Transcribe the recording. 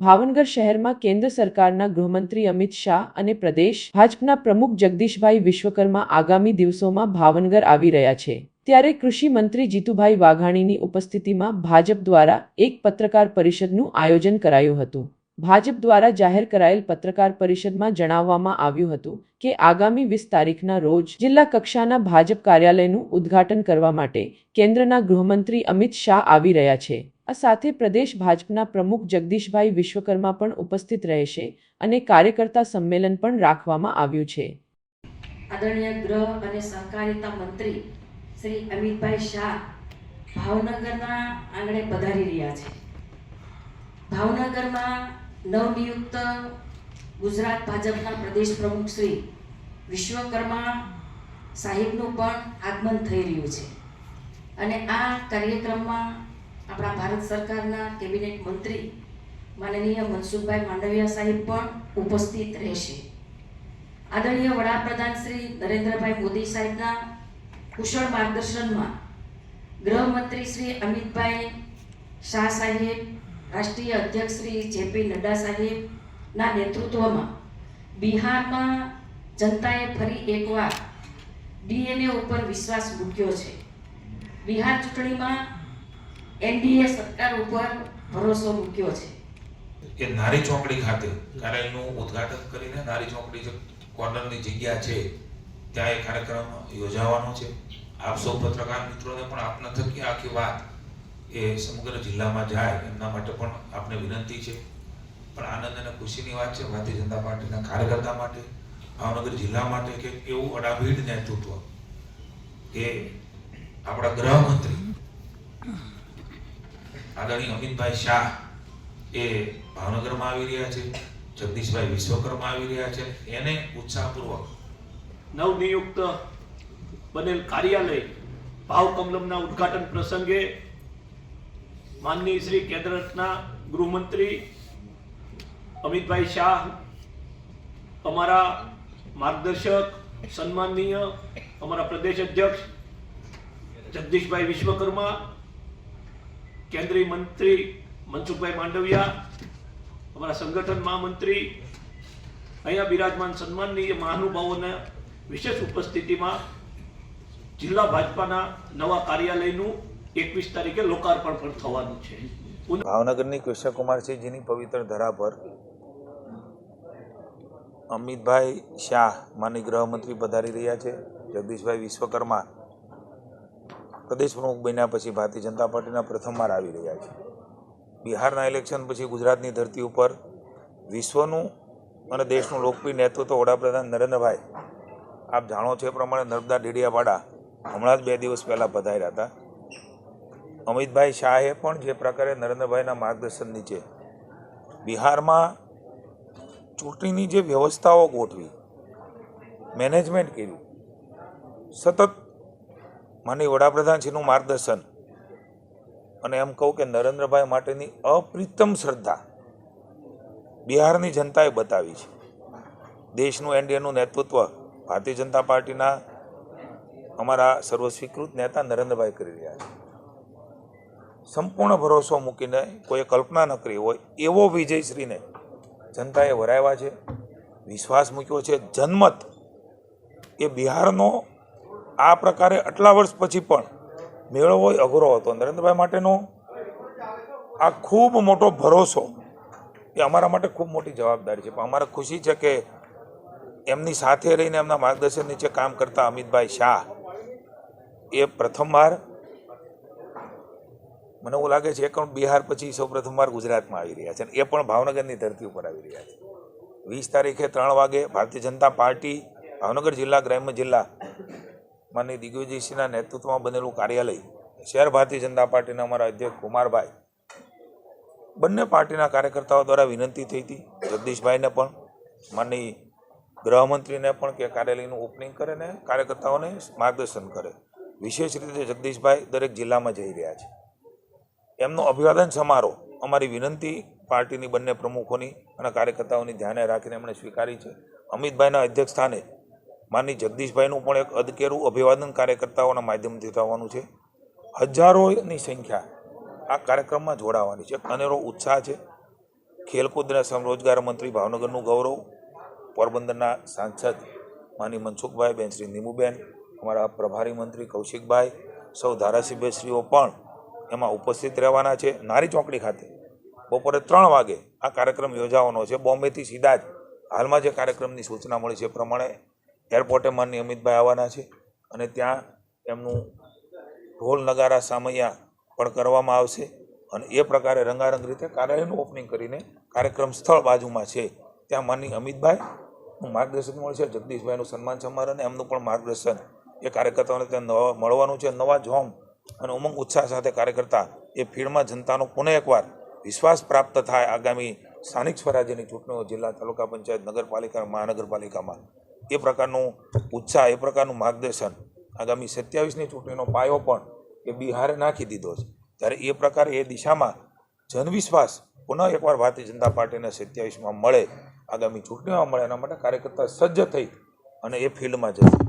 ભાવનગર શહેરમાં કેન્દ્ર સરકારના ગૃહમંત્રી અમિત શાહ અને પ્રદેશ ભાજપના પ્રમુખ જગદીશભાઈ વિશ્વકર્મા આગામી દિવસોમાં ભાવનગર આવી રહ્યા છે. ત્યારે કૃષિ મંત્રી જીતુભાઈ વાઘાણીની ઉપસ્થિતિમાં ભાજપ દ્વારા એક પત્રકાર પરિષદનું આયોજન કરાયું હતું. ભાજપ દ્વારા જાહેર કરાયેલ પત્રકાર પરિષદમાં જણાવવામાં આવ્યું હતું કે આગામી વીસ તારીખના રોજ જિલ્લા કક્ષાના ભાજપ કાર્યાલયનું ઉદ્ઘાટન કરવા માટે કેન્દ્રના ગૃહમંત્રી અમિત શાહ આવી રહ્યા છે. આ સાથે પ્રદેશ ભાજપના પ્રમુખ જગદીશભાઈ વિશ્વકર્મા પણ ઉપસ્થિત રહેશે અને કાર્યકર્તા સંમેલન પણ રાખવામાં આવ્યું છે. આદરણીય ગૃહ અને સહકારિતા મંત્રી શ્રી અમિતભાઈ શાહ ભાવનગરના આંગણે પધારી રહ્યા છે. ભાવનગરમાં નવનિયુક્ત ગુજરાત ભાજપના પ્રદેશ પ્રમુખ શ્રી વિશ્વકર્મા સાહેબનું પણ આગમન થઈ રહ્યું છે. અને આ કાર્યક્રમમાં આપણા ભારત સરકારના કેબિનેટ મંત્રી માનનીય મનસુખભાઈ માંડવિયા સાહેબ પણ ઉપસ્થિત રહેશે. આદરણીય વડાપ્રધાન શ્રી નરેન્દ્રભાઈ મોદી સાહેબના કુશળ માર્ગદર્શનમાં ગૃહમંત્રી શ્રી અમિતભાઈ શાહ સાહેબ, રાષ્ટ્રીય અધ્યક્ષ શ્રી જેપી નડ્ડા સાહેબના નેતૃત્વમાં બિહારમાં જનતાએ ફરી એકવાર ડીએનએ ઉપર વિશ્વાસ મૂક્યો છે. બિહાર ચૂંટણીમાં એનડીએ સરકાર ઉપર ભરોસો મૂક્યો છે. એ નારી ચોકડી ખાતે કાર્યાલયનું ઉદ્ઘાટન કરીને નારી ચોકડી જે કોર્નરની જગ્યા છે, ત્યાં એ કાર્યક્રમ યોજાવાનો છે. આપ સૌ પત્રકાર મિત્રોને પણ આપના થકી આખી વાત એ સમગ્ર જિલ્લામાં જાય, એમના માટે પણ આપને વિનંતી છે. પણ આનંદ અને ખુશીની વાત છે, ભારતીય જનતા પાર્ટીના કાર્યકર્તા માટે, ભાવનગર જિલ્લા માટે કે એવું અડાભીડ નેતૃત્વ કે આપણા ગૃહમંત્રી આદરણીય અમિતભાઈ શાહ એ ભાવનગરમાં આવી રહ્યા છે, જગદીશભાઈ વિશ્વકર્મા આવી રહ્યા છે. એને ઉત્સાહપૂર્વક નવનિયુક્ત બનેલ કાર્યાલય ભાવ કમલમના ઉદ્ઘાટન પ્રસંગે માનનીય શ્રી કેન્દ્રના ગૃહમંત્રી અમિતભાઈ શાહ, અમારા માર્ગદર્શક, સન્માનનીય અમારા પ્રદેશ અધ્યક્ષ જગદીશભાઈ વિશ્વકર્મા કેન્દ્રીય મંત્રી મનસુખભાઈ માંડવિયા, અમારા સંગઠન મહામંત્રી, અહીંયા બિરાજમાન સન્માનનીય મહાનુભાવોના વિશેષ ઉપસ્થિતિમાં જિલ્લા ભાજપાના નવા કાર્યાલયનું એકવીસ તારીખે લોકાર્પણ પણ થવાનું છે. ભાવનગરની કૃષ્ણકુમારસિંહજીની પવિત્ર ધરા પર અમિતભાઈ શાહ માની ગૃહમંત્રી પધારી રહ્યા છે. જગદીશભાઈ વિશ્વકર્મા પ્રદેશ પ્રમુખ બન્યા પછી ભારતીય જનતા પાર્ટીના પ્રથમવાર આવી રહ્યા છે. બિહારના ઇલેક્શન પછી ગુજરાતની ધરતી ઉપર વિશ્વનું અને દેશનું લોકપ્રિય નેતૃત્વ વડાપ્રધાન નરેન્દ્રભાઈ, આપ જાણો છો એ પ્રમાણે નર્મદા ડેડિયાપાડા હમણાં જ બે દિવસ પહેલાં પધાર્યા હતા. અમિતભાઈ શાહે પણ જે પ્રકારે નરેન્દ્રભાઈના માર્ગદર્શન નીચે બિહારમાં ચૂંટણીની જે વ્યવસ્થાઓ ગોઠવી મેનેજમેન્ટ કર્યું, સતત માની વડાપ્રધાનશ્રીનું માર્ગદર્શન. અને એમ કહું કે નરેન્દ્રભાઈ માટેની અપ્રિતમ શ્રદ્ધા બિહારની જનતાએ બતાવી છે. દેશનું એનડીએનું નેતૃત્વ ભારતીય જનતા પાર્ટીના અમારા સર્વસ્વીકૃત નેતા નરેન્દ્રભાઈ કરી રહ્યા છે. સંપૂર્ણ ભરોસો મૂકીને કોઈએ કલ્પના ન કરી હોય એવો વિજયશ્રીને જનતાએ વરાવ્યા છે. વિશ્વાસ મૂક્યો છે. જનમત એ બિહારનો આ પ્રકારે આટલા વર્ષ પછી પણ મેળવવો અઘરો હતો. નરેન્દ્રભાઈ માટેનો આ ખૂબ મોટો ભરોસો એ અમારા માટે ખૂબ મોટી જવાબદારી છે. પણ અમારે ખુશી છે કે એમની સાથે રહીને એમના માર્ગદર્શન નીચે કામ કરતા અમિતભાઈ શાહ એ પ્રથમવાર મને એવું લાગે છે પણ બિહાર પછી સૌ પ્રથમવાર ગુજરાતમાં આવી રહ્યા છે અને એ પણ ભાવનગરની ધરતી ઉપર આવી રહ્યા છે. વીસ તારીખે ત્રણ વાગે ભારતીય જનતા પાર્ટી, ભાવનગર જિલ્લા, ગ્રામ્ય જિલ્લા માનની દિગ્વિજયસિંહના નેતૃત્વમાં બનેલું કાર્યાલય શહેર ભારતીય જનતા પાર્ટીના અમારા અધ્યક્ષ કુમારભાઈ બંને પાર્ટીના કાર્યકર્તાઓ દ્વારા વિનંતી થઈ હતી. જગદીશભાઈને પણ માનની ગૃહમંત્રીને પણ કે કાર્યાલયનું ઓપનિંગ કરે ને કાર્યકર્તાઓને માર્ગદર્શન કરે. વિશેષ રીતે જગદીશભાઈ દરેક જિલ્લામાં જઈ રહ્યા છે. એમનો અભિવાદન સમારોહ અમારી વિનંતી પાર્ટીની બંને પ્રમુખોની અને કાર્યકર્તાઓની ધ્યાને રાખીને એમણે સ્વીકારી છે. અમિતભાઈના અધ્યક્ષ સ્થાને માનની જગદીશભાઈનું પણ એક અદકેરું અભિવાદન કાર્યકર્તાઓના માધ્યમથી થવાનું છે. હજારોની સંખ્યા આ કાર્યક્રમમાં જોડાવાની છે. અનેરો ઉત્સાહ છે. ખેલકૂદના સમરોજગાર મંત્રી ભાવનગરનું ગૌરવ, પોરબંદરના સાંસદ માની મનસુખભાઈ, બેન શ્રી નીમુબેન, અમારા પ્રભારી મંત્રી કૌશિકભાઈ, સૌ ધારાસભ્યશ્રીઓ પણ એમાં ઉપસ્થિત રહેવાના છે. નારી ચોકડી ખાતે બપોરે ત્રણ વાગે આ કાર્યક્રમ યોજાવાનો છે. બોમ્બેથી સીધા જ હાલમાં જે કાર્યક્રમની સૂચના મળી છે એ પ્રમાણે એરપોર્ટે માનની અમિતભાઈ આવવાના છે અને ત્યાં એમનું ઢોલ નગારા સામૈયા પણ કરવામાં આવશે અને એ પ્રકારે રંગારંગ રીતે કાર્યાલયનું ઓપનિંગ કરીને કાર્યક્રમ સ્થળ બાજુમાં છે. ત્યાં માનની અમિતભાઈનું માર્ગદર્શન મળશે જગદીશભાઈનું સન્માન સમારોહ અને એમનું પણ માર્ગદર્શન. એ કાર્યકર્તાઓને ત્યાં મળવાનું છે, નવા જોમ અને ઉમંગ ઉત્સાહ સાથે કાર્યકર્તા એ ફીલ્ડમાં જનતાનો પુનઃ એકવાર વિશ્વાસ પ્રાપ્ત થાય આગામી સ્થાનિક સ્વરાજ્યની ચૂંટણીઓ જિલ્લા તાલુકા પંચાયત, નગરપાલિકા મહાનગરપાલિકામાં. એ પ્રકારનું ઉત્સાહ, એ પ્રકારનું માર્ગદર્શન આગામી સત્યાવીસની ચૂંટણીનો પાયો પણ એ બિહારે નાખી દીધો છે. ત્યારે એ પ્રકારે એ દિશામાં જનવિશ્વાસ પુનઃ એકવાર ભારતીય જનતા પાર્ટીને સત્યાવીસમાં મળે, આગામી ચૂંટણીમાં મળે, એના માટે કાર્યકર્તા સજ્જ થઈ અને એ ફિલ્ડમાં જશે.